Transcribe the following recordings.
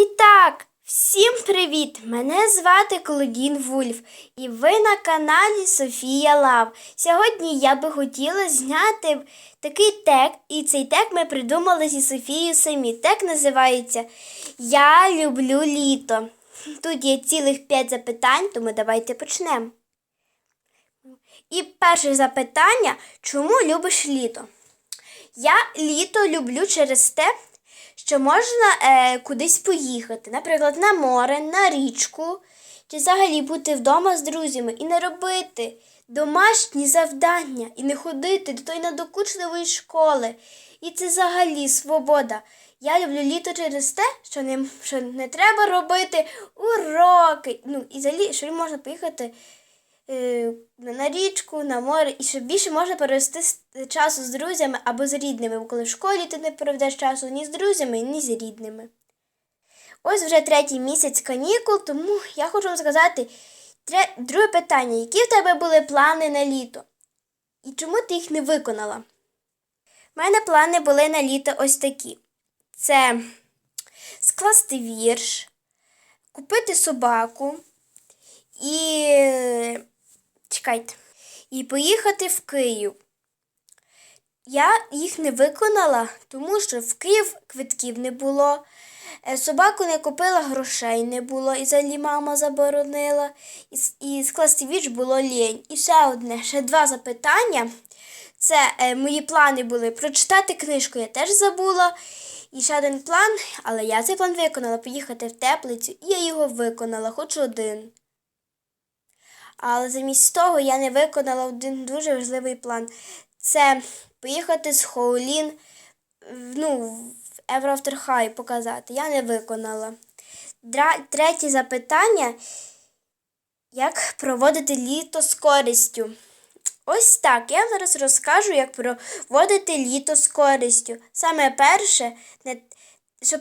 І так, всім привіт! Мене звати Клодін Вульф, і ви на каналі Софія Лав. Сьогодні я би хотіла зняти такий тег, і цей тег ми придумали зі Софією самі. Тег називається Я люблю літо. Тут є цілих 5 запитань, тому давайте почнемо. І перше запитання: чому любиш літо? Я літо люблю через те, що можна е, кудись поїхати, наприклад, на море, на річку, чи взагалі бути вдома з друзями і не робити домашні завдання, і не ходити до тої надокучливої школи. І це взагалі свобода. Я люблю літо через те, що не, що не треба робити уроки. Ну, і взагалі, що можна поїхати на річку, на море, і ще більше можна провести часу з друзями або з рідними, коли в школі ти не проведеш часу ні з друзями, ні з рідними. Ось вже третій місяць канікул, тому я хочу вам сказати друге питання. Які в тебе були плани на літо? І чому ти їх не виконала? У мене плани були на літо ось такі: це скласти вірш, купити собаку і чекайте. І поїхати в Київ. Я їх не виконала, тому що в Київ квитків не було. е, Собаку не купила, грошей не було, і взагалі мама заборонила. І, і скласти вірш було лінь. І ще одне, ще два запитання. Це е, мої плани були прочитати книжку, я теж забула. І ще один план, але я цей план виконала поїхати в теплицю, і я його виконала, хоч один. Але замість того я не виконала один дуже важливий план. Це поїхати з Хоулін ну, в Евроавтер Хай показати. Я не виконала. Дра- Третє запитання. Як проводити літо з користю? Ось так. Я зараз розкажу, як проводити літо з користю. Саме перше, щоб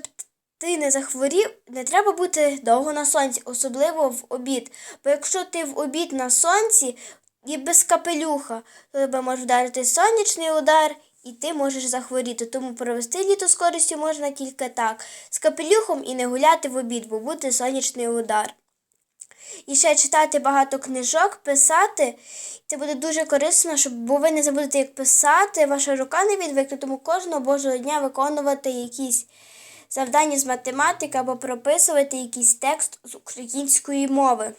ти не захворів, не треба бути довго на сонці, особливо в обід. Бо якщо ти в обід на сонці і без капелюха, то тебе може вдарити сонячний удар, і ти можеш захворіти. Тому провести літо з користю можна тільки так, з капелюхом і не гуляти в обід, бо буде сонячний удар. І ще читати багато книжок, писати. Це буде дуже корисно, щоб бо ви не забудете, як писати, ваша рука не відвикне, тому кожного божого дня виконувати якісь завдання з математики або прописувати якийсь текст з української мови.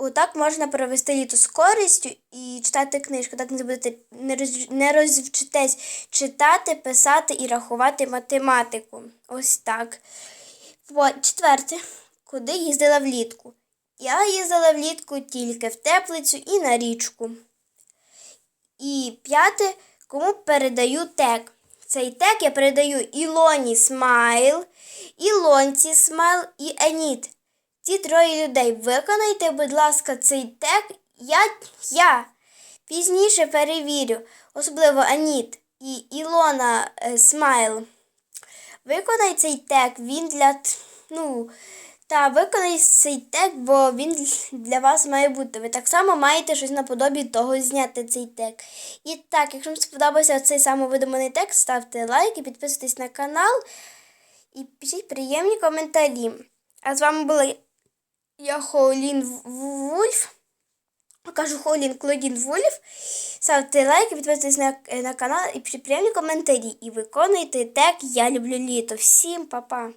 Отак можна провести літо з користю і читати книжку. Так не забудете не, роз, не розвчитесь читати, писати і рахувати математику. Ось так. Четверте, куди їздила влітку? Я їздила влітку тільки в теплицю і на річку. І п'яте, кому передаю тег. Цей тег я передаю Ілоні Смайл, Ілонці Смайл і Еніт. Ці троє людей. Виконайте, будь ласка, цей тег. Я, я пізніше перевірю, особливо Аніт і Ілона е, Смайл. Виконай цей тег, він для. Ну, та виконай цей тег, бо він для вас має бути. Ви так само маєте щось наподобі того зняти цей тег. І так, якщо вам сподобався цей самовидуманий тег, ставте лайк і підписуйтесь на канал. І пишіть приємні коментарі. А з вами була я Хоулін Вульф. Кажу Хоулін Клодін Вульф. Ставте лайк, підписуйтесь на, на канал і пишіть приємні коментарі. І виконуйте тег Я люблю літо. Всім па-па!